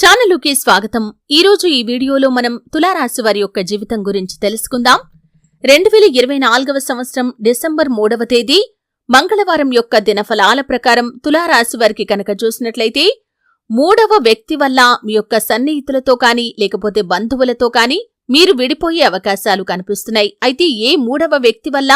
ఛానలుకి స్వాగతం. ఈరోజు ఈ వీడియోలో మనం తులారాశి వారి యొక్క జీవితం గురించి తెలుసుకుందాం. రెండు వేల ఇరవై నాలుగవ సంవత్సరం డిసెంబర్ మూడవ తేదీ మంగళవారం యొక్క దినఫలాల ప్రకారం తులారాశి వారికి కనుక చూసినట్లయితే మూడవ వ్యక్తి వల్ల మీ యొక్క సన్నిహితులతో కానీ లేకపోతే బంధువులతో కానీ మీరు విడిపోయే అవకాశాలు కనిపిస్తున్నాయి. అయితే ఏ మూడవ వ్యక్తి వల్ల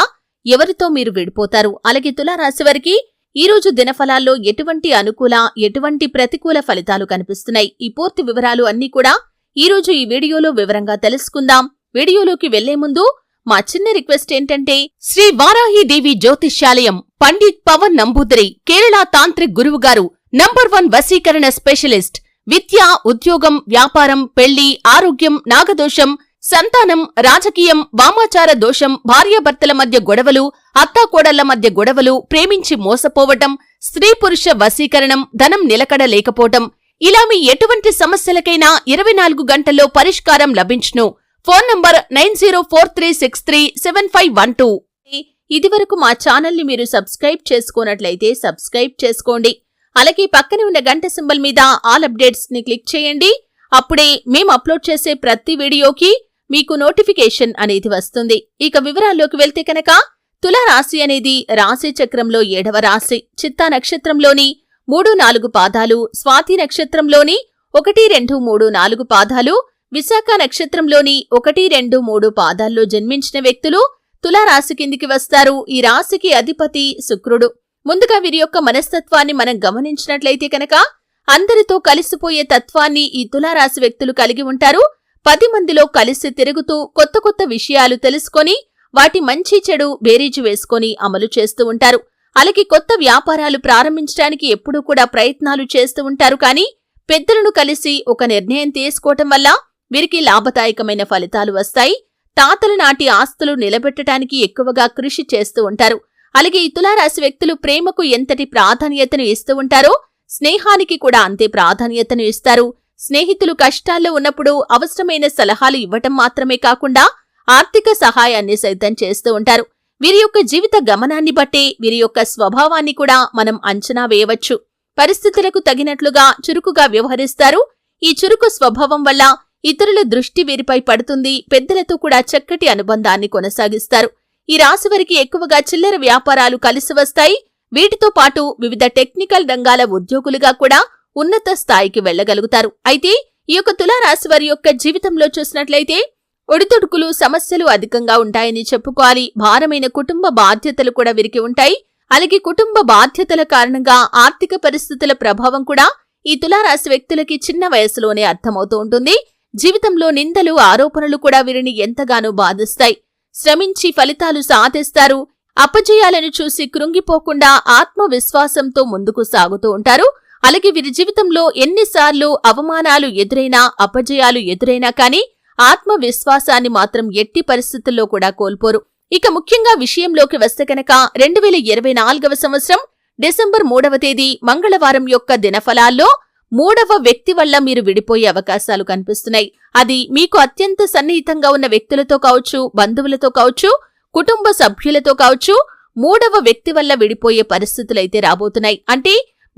ఎవరితో మీరు విడిపోతారు? అలాగే తులారాశి వారికి ఈ రోజు దినఫలాల్లో ఎటువంటి అనుకూల ఎటువంటి ప్రతికూల ఫలితాలు కనిపిస్తున్నాయి? ఈ పూర్తి వివరాలు అన్నీ కూడా ఈరోజు ఈ వీడియోలో వివరంగా తెలుసుకుందాం. వీడియోలోకి వెళ్ళే ముందు మా చిన్న రిక్వెస్ట్ ఏంటంటే శ్రీ వారాహిదేవి జ్యోతిష్యాలయం పండిత్ పవన్ నంబూదరి కేరళ తాంత్రిక్ గురువు గారు నంబర్ వన్ వశీకరణ స్పెషలిస్ట్ విద్య ఉద్యోగం వ్యాపారం పెళ్ళి ఆరోగ్యం నాగదోషం సంతానం రాజకీయం వామాచార దోషం భార్యాభర్తల మధ్య గొడవలు అత్తాకోడళ్ళ మధ్య గొడవలు ప్రేమించి మోసపోవటం స్త్రీ పురుష వశీకరణం ధనం నిలకడ లేకపోవటం ఇలా మీ ఎటువంటి సమస్యలకైనా ఇరవై నాలుగు గంటల్లో పరిష్కారం లభించును. Phone number nine zero four three six three seven five one two. ఇదివరకు మా ఛానల్ని మీరు సబ్స్క్రైబ్ చేసుకున్నట్లయితే సబ్స్క్రైబ్ చేసుకోండి. అలాగే పక్కనే ఉన్న గంట సింబల్ మీద ఆల్ అప్డేట్స్ని క్లిక్ చేయండి. అప్పుడే మేము అప్లోడ్ చేసే ప్రతి వీడియోకి మీకు నోటిఫికేషన్ అనేది వస్తుంది. ఇక వివరాల్లోకి వెళ్తే కనుక తులారాశి అనేది రాశి చక్రంలో ఏడవ రాశి. చిత్తా నక్షత్రంలోని మూడు నాలుగు పాదాలు స్వాతి నక్షత్రంలోని ఒకటి రెండు మూడు నాలుగు పాదాలు విశాఖ నక్షత్రంలోని ఒకటి రెండు మూడు పాదాల్లో జన్మించిన వ్యక్తులు తులారాశి కిందికి వస్తారు. ఈ రాశికి అధిపతి శుక్రుడు. ముందుగా వీరి యొక్క మనస్తత్వాన్ని మనం గమనించినట్లయితే కనుక అందరితో కలిసిపోయే తత్వాన్ని ఈ తులారాశి వ్యక్తులు కలిగి ఉంటారు. పది మందిలో కలిసి తిరుగుతూ కొత్త కొత్త విషయాలు తెలుసుకొని వాటి మంచి చెడు బేరీజు వేసుకొని అమలు చేస్తూ ఉంటారు. అలాగే కొత్త వ్యాపారాలు ప్రారంభించడానికి ఎప్పుడూ కూడా ప్రయత్నాలు చేస్తూ ఉంటారు. కానీ పెద్దలను కలిసి ఒక నిర్ణయం తీసుకోవటం వల్ల వీరికి లాభదాయకమైన ఫలితాలు వస్తాయి. తాతల నాటి ఆస్తులు నిలబెట్టడానికి ఎక్కువగా కృషి చేస్తూ ఉంటారు. అలాగే ఈ తులారాశి వ్యక్తులు ప్రేమకు ఎంతటి ప్రాధాన్యతను ఇస్తూ ఉంటారో స్నేహానికి కూడా అంతే ప్రాధాన్యతను ఇస్తారు. స్నేహితులు కష్టాల్లో ఉన్నప్పుడు అవసరమైన సలహాలు ఇవ్వటం మాత్రమే కాకుండా ఆర్థిక సహాయాన్ని సైతం చేస్తూ ఉంటారు. వీరి యొక్క జీవిత గమనాన్ని బట్టి వీరి యొక్క స్వభావాన్ని కూడా మనం అంచనా వేయవచ్చు. పరిస్థితులకు తగినట్లుగా చురుకుగా వ్యవహరిస్తారు. ఈ చురుకు స్వభావం వల్ల ఇతరుల దృష్టి వీరిపై పడుతుంది. పెద్దలతో కూడా చక్కటి అనుబంధాన్ని కొనసాగిస్తారు. ఈ రాశి వారికి ఎక్కువగా చిల్లర వ్యాపారాలు కలిసి వస్తాయి. వీటితో పాటు వివిధ టెక్నికల్ రంగాల ఉద్యోగులుగా కూడా ఉన్నత స్థాయికి వెళ్ళగలుగుతారు అయితే ఈ యొక్క తులారాశి వారి యొక్క జీవితంలో చూసినట్లయితే ఒడితొడుకులు సమస్యలు అధికంగా ఉంటాయని చెప్పుకోవాలి. భారమైన కుటుంబ బాధ్యతలు కూడా వీరికి ఉంటాయి. అలాగే కుటుంబ బాధ్యతల కారణంగా ఆర్థిక పరిస్థితుల ప్రభావం కూడా ఈ తులారాశి వ్యక్తులకి చిన్న వయసులోనే అర్థమవుతూ ఉంటుంది. జీవితంలో నిందలు ఆరోపణలు కూడా వీరిని ఎంతగానో బాధిస్తాయి. శ్రమించి ఫలితాలు సాధిస్తారు. అపజయాలను చూసి కృంగిపోకుండా ఆత్మవిశ్వాసంతో ముందుకు సాగుతూ ఉంటారు. అలాగే వీరి జీవితంలో ఎన్నిసార్లు అవమానాలు ఎదురైనా అపజయాలు ఎదురైనా కానీ ఆత్మవిశ్వాసాన్ని మాత్రం ఎట్టి పరిస్థితుల్లో కూడా కోల్పోరు. ఇక ముఖ్యంగా విషయంలోకి వస్తే కనుక రెండు వేల ఇరవై నాలుగవ సంవత్సరం డిసెంబర్ మూడవ తేదీ మంగళవారం యొక్క దినఫలాల్లో మూడవ వ్యక్తి వల్ల మీరు విడిపోయే అవకాశాలు కనిపిస్తున్నాయి. అది మీకు అత్యంత సన్నిహితంగా ఉన్న వ్యక్తులతో కావచ్చు బంధువులతో కావచ్చు కుటుంబ సభ్యులతో కావచ్చు మూడవ వ్యక్తి వల్ల విడిపోయే పరిస్థితులైతే రాబోతున్నాయి. అంటే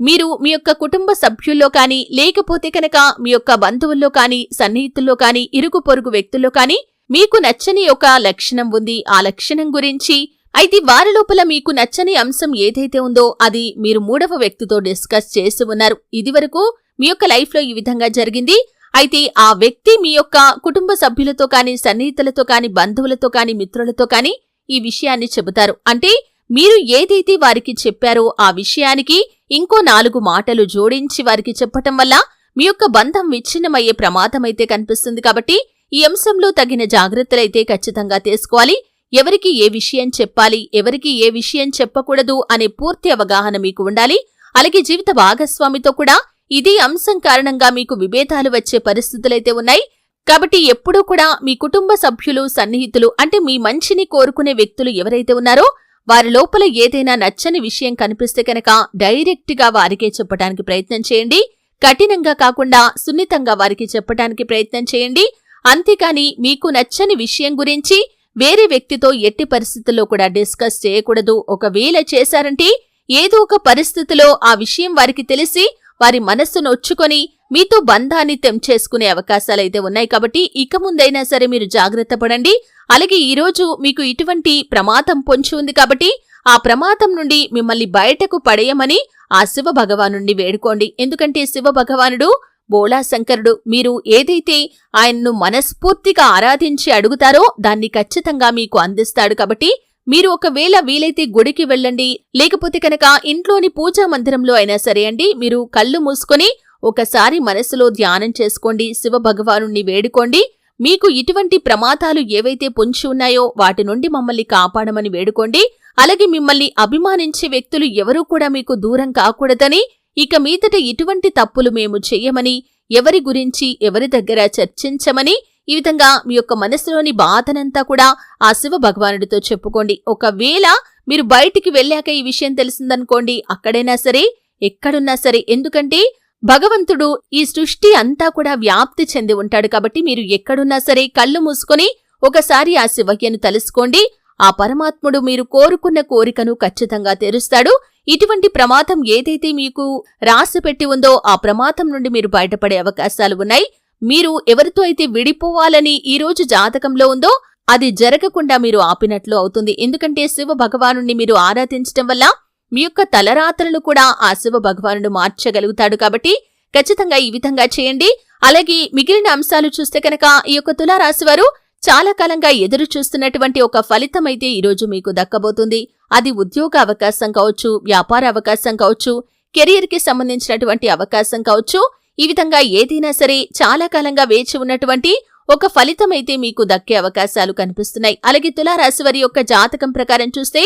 మీరు మీ యొక్క కుటుంబ సభ్యుల్లో కానీ లేకపోతే కనుక మీ యొక్క బంధువుల్లో కానీ సన్నిహితుల్లో కానీ ఇరుగు పొరుగు వ్యక్తుల్లో కానీ మీకు నచ్చని ఒక లక్షణం ఉంది. ఆ లక్షణం గురించి అయితే వారి లోపల మీకు నచ్చని అంశం ఏదైతే ఉందో అది మీరు మూడవ వ్యక్తితో డిస్కస్ చేసి ఉన్నారు. ఇదివరకు మీ యొక్క లైఫ్లో ఈ విధంగా జరిగింది. అయితే ఆ వ్యక్తి మీ యొక్క కుటుంబ సభ్యులతో కానీ సన్నిహితులతో కానీ బంధువులతో కానీ మిత్రులతో కానీ ఈ విషయాన్ని చెబుతారు. అంటే మీరు ఏదైతే వారికి చెప్పారో ఆ విషయానికి ఇంకో నాలుగు మాటలు జోడించి వారికి చెప్పటం వల్ల మీ యొక్క బంధం విచ్ఛిన్నమయ్యే ప్రమాదమైతే కనిపిస్తుంది కాబట్టి ఈ అంశంలో తగిన జాగ్రత్తలైతే ఖచ్చితంగా తీసుకోవాలి. ఎవరికి ఏ విషయం చెప్పాలి ఎవరికి ఏ విషయం చెప్పకూడదు అనే పూర్తి అవగాహన మీకు ఉండాలి. అలాగే జీవిత భాగస్వామితో కూడా ఇదే అంశం కారణంగా మీకు విభేదాలు వచ్చే పరిస్థితులైతే ఉన్నాయి. కాబట్టి ఎప్పుడూ కూడా మీ కుటుంబ సభ్యులు సన్నిహితులు అంటే మీ మంచిని కోరుకునే వ్యక్తులు ఎవరైతే ఉన్నారో వారి లోపల ఏదైనా నచ్చని విషయం కనిపిస్తే కనుక డైరెక్ట్గా వారికే చెప్పడానికి ప్రయత్నం చేయండి. కఠినంగా కాకుండా సున్నితంగా వారికి చెప్పడానికి ప్రయత్నం చేయండి. అంతేకాని మీకు నచ్చని విషయం గురించి వేరే వ్యక్తితో ఎట్టి పరిస్థితుల్లో కూడా డిస్కస్ చేయకూడదు. ఒకవేళ చేశారంటే ఏదో ఒక పరిస్థితిలో ఆ విషయం వారికి తెలిసి వారి మనస్సును ఒచ్చుకొని మీతో బంధాన్ని తెంచేసుకునే అవకాశాలైతే ఉన్నాయి కాబట్టి ఇక ముందైనా సరే మీరు జాగ్రత్త పడండి. అలాగే ఈరోజు మీకు ఇటువంటి ప్రమాదం పొంచి ఉంది కాబట్టి ఆ ప్రమాదం నుండి మిమ్మల్ని బయటకు పడేయమని ఆ శివ భగవానుండి వేడుకోండి. ఎందుకంటే శివ భగవానుడు బోళాశంకరుడు మీరు ఏదైతే ఆయన్ను మనస్ఫూర్తిగా ఆరాధించి అడుగుతారో దాన్ని ఖచ్చితంగా మీకు అందిస్తాడు కాబట్టి మీరు ఒకవేళ వీలైతే గుడికి వెళ్ళండి. లేకపోతే కనుక ఇంట్లోని పూజా మందిరంలో అయినా సరే అండి మీరు కళ్ళు మూసుకొని ఒకసారి మనసులో ధ్యానం చేసుకోండి. శివ భగవానుణ్ణి వేడుకోండి. మీకు ఇటువంటి ప్రమాదాలు ఏవైతే పొంచి ఉన్నాయో వాటి నుండి మమ్మల్ని కాపాడమని వేడుకోండి. అలాగే మిమ్మల్ని అభిమానించే వ్యక్తులు ఎవరూ కూడా మీకు దూరం కాకూడదని ఇక మీదట ఇటువంటి తప్పులు మేము చెయ్యమని ఎవరి గురించి ఎవరి దగ్గర చర్చించమని ఈ విధంగా మీ యొక్క మనసులోని బాధనంతా కూడా ఆ శివ భగవానుడితో చెప్పుకోండి. ఒకవేళ మీరు బయటికి వెళ్ళాక ఈ విషయం తెలిసిందనుకోండి అక్కడైనా సరే ఎక్కడున్నా సరే ఎందుకంటే భగవంతుడు ఈ సృష్టి అంతా కూడా వ్యాప్తి చెంది ఉంటాడు కాబట్టి మీరు ఎక్కడున్నా సరే కళ్ళు మూసుకొని ఒకసారి ఆ శివయ్యను తలుసుకోండి. ఆ పరమాత్ముడు మీరు కోరుకున్న కోరికను ఖచ్చితంగా తెరుస్తాడు. ఇటువంటి ప్రమాదం ఏదైతే మీకు రాసి పెట్టి ఉందో ఆ ప్రమాదం నుండి మీరు బయటపడే అవకాశాలు ఉన్నాయి. మీరు ఎవరితో అయితే విడిపోవాలని ఈ రోజు జాతకంలో ఉందో అది జరగకుండా మీరు ఆపినట్లు అవుతుంది. ఎందుకంటే శివ భగవాను మీరు ఆరాధించటం వల్ల మీ యొక్క తలరాతలను కూడా ఆ శివ భగవానుడు మార్చగలుగుతాడు కాబట్టి ఖచ్చితంగా ఈ విధంగా చేయండి. అలాగే మిగిలిన అంశాలు చూస్తే కనుక ఈ యొక్క తులారాశి వారు చాలా కాలంగా ఎదురు చూస్తున్నటువంటి ఒక ఫలితం అయితే ఈరోజు మీకు దక్కబోతుంది. అది ఉద్యోగ అవకాశం కావచ్చు వ్యాపార అవకాశం కావచ్చు కెరియర్కి సంబంధించినటువంటి అవకాశం కావచ్చు. ఈ విధంగా ఏదైనా సరే చాలా కాలంగా వేచి ఉన్నటువంటి ఒక ఫలితం అయితే మీకు దక్కే అవకాశాలు కనిపిస్తున్నాయి. అలాగే తులారాశి వారి యొక్క జాతకం ప్రకారం చూస్తే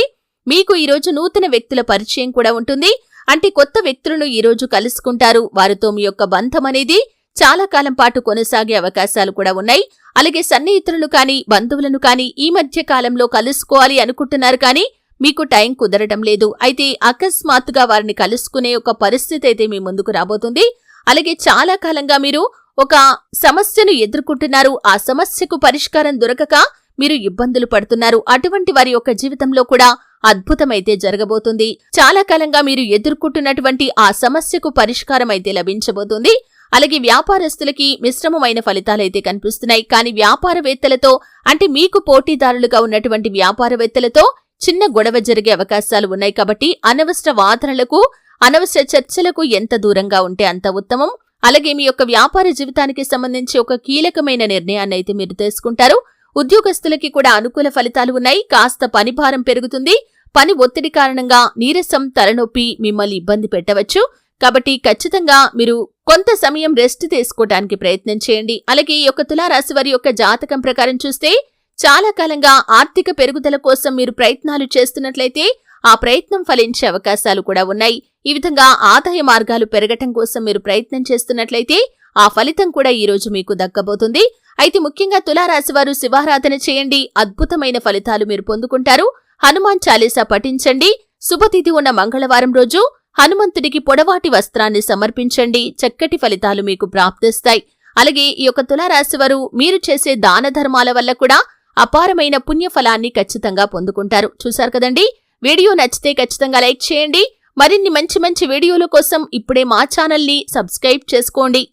మీకు ఈరోజు నూతన వ్యక్తుల పరిచయం కూడా ఉంటుంది. అంటే కొత్త వ్యక్తులను ఈరోజు కలుసుకుంటారు. వారితో మీ యొక్క బంధం అనేది చాలా కాలం పాటు కొనసాగే అవకాశాలు కూడా ఉన్నాయి. అలాగే సన్నిహితులను కానీ బంధువులను కానీ ఈ మధ్య కాలంలో కలుసుకోవాలి అనుకుంటున్నారు కానీ మీకు టైం కుదరడం లేదు. అయితే అకస్మాత్తుగా వారిని కలుసుకునే ఒక పరిస్థితి అయితే మీ ముందుకు రాబోతుంది. అలాగే చాలా కాలంగా మీరు ఒక సమస్యను ఎదుర్కొంటున్నారు. ఆ సమస్యకు పరిష్కారం దొరకక మీరు ఇబ్బందులు పడుతున్నారు. అటువంటి వారి యొక్క జీవితంలో కూడా అద్భుతమైతే జరగబోతుంది. చాలా కాలంగా మీరు ఎదుర్కొంటున్నటువంటి ఆ సమస్యకు పరిష్కారం అయితే లభించబోతుంది. అలాగే వ్యాపారస్తులకి మిశ్రమమైన ఫలితాలైతే కనిపిస్తున్నాయి. కానీ వ్యాపారవేత్తలతో అంటే మీకు పోటీదారులుగా ఉన్నటువంటి వ్యాపారవేత్తలతో చిన్న గొడవ జరిగే అవకాశాలు ఉన్నాయి కాబట్టి అనవసర వాదనలకు అనవసర చర్చలకు ఎంత దూరంగా ఉంటే అంత ఉత్తమం. అలాగే మీ యొక్క వ్యాపార జీవితానికి సంబంధించి ఒక కీలకమైన నిర్ణయాన్ని అయితే మీరు తీసుకుంటారు. ఉద్యోగస్తులకి కూడా అనుకూల ఫలితాలు ఉన్నాయి. కాస్త పనిభారం పెరుగుతుంది. పని ఒత్తిడి కారణంగా నీరసం తలనొప్పి మిమ్మల్ని ఇబ్బంది పెట్టవచ్చు. కాబట్టి ఖచ్చితంగా మీరు కొంత సమయం రెస్ట్ తీసుకోవడానికి ప్రయత్నం చేయండి. అలాగే ఈ యొక్క తులారాశి వారి యొక్క జాతకం ప్రకారం చూస్తే చాలా కాలంగా ఆర్థిక పెరుగుదల కోసం మీరు ప్రయత్నాలు చేస్తున్నట్లయితే ఆ ప్రయత్నం ఫలించే అవకాశాలు కూడా ఉన్నాయి. ఈ విధంగా ఆదాయ మార్గాలు పెరగటం కోసం మీరు ప్రయత్నం చేస్తున్నట్లయితే ఆ ఫలితం కూడా ఈ రోజు మీకు దక్కబోతుంది. అయితే ముఖ్యంగా తులారాశి వారు శివారాధన చేయండి అద్భుతమైన ఫలితాలు మీరు పొందుకుంటారు. హనుమాన్ చాలీసా పఠించండి. శుభతిథి ఉన్న మంగళవారం రోజు హనుమంతుడికి పొడవాటి వస్త్రాన్ని సమర్పించండి. చక్కటి ఫలితాలు మీకు ప్రాప్తిస్తాయి. అలాగే ఈ యొక్క తులారాశి వారు మీరు చేసే దాన ధర్మాల వల్ల కూడా అపారమైన పుణ్యఫలాన్ని ఖచ్చితంగా పొందుకుంటారు. చూశారు కదండి? వీడియో నచ్చితే ఖచ్చితంగా లైక్ చేయండి. మరిన్ని మంచి మంచి వీడియోల కోసం ఇప్పుడే మా ఛానల్ని సబ్స్క్రైబ్ చేసుకోండి.